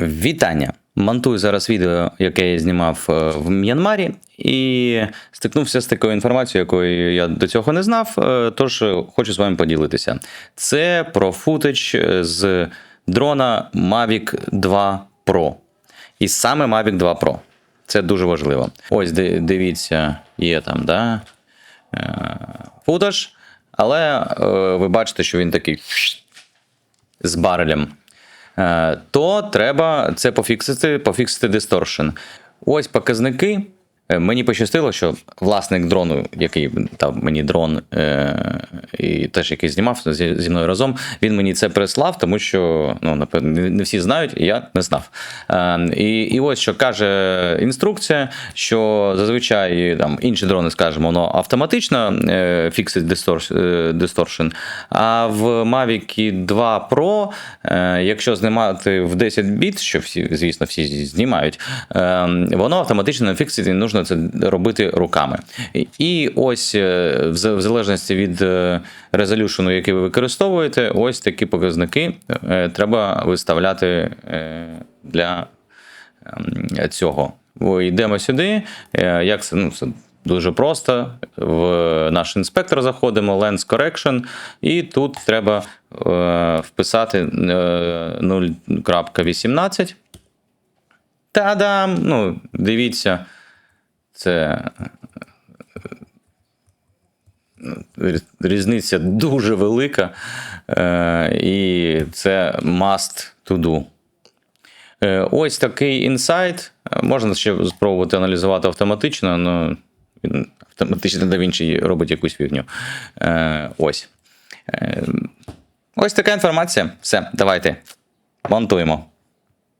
Вітання! Монтую зараз відео, яке я знімав е, в М'янмарі, і стикнувся з такою інформацією, якої я до цього не знав. е, Тож е, хочу з вами поділитися. Це про футаж з дрона Mavic 2 Pro. І саме Mavic 2 Pro. Це дуже важливо. Ось дивіться, є там, да? футаж, але ви бачите, що він такий з барелем. Е, то треба це пофіксити, пофіксити дисторшн. Ось показники. Е, Мені пощастило, що власник дрону, який дав мені дрон, е, і теж який знімав зі, зі мною разом, він мені це прислав, тому що ну, напевно, не всі знають, і я не знав. Е, і, і ось що каже інструкція, що зазвичай там інші дрони, скажімо, воно автоматично е, фіксить дисторш, е. А в Mavic 2 Pro, е, якщо знімати в 10 біт, що всі, звісно, всі знімають, е, воно автоматично фіксить, і нужно це робити руками. І- ось е, в залежності від е, резолюшену, який ви використовуєте, ось такі показники е, треба виставляти для ем, цього. Йдемо сюди. Як це? Ну, це дуже просто. В наш інспектор заходимо, Lens Correction, і тут треба е, вписати е, 0.18. Та-дам! Ну, дивіться, це е, різниця дуже велика, е, і це must to do. Е, Ось такий інсайт. Е, Можна ще спробувати аналізувати автоматично, але він автоматично DaVinci робить якусь фігню. Е, Ось. Е, Ось така інформація. Все, давайте. Монтуємо.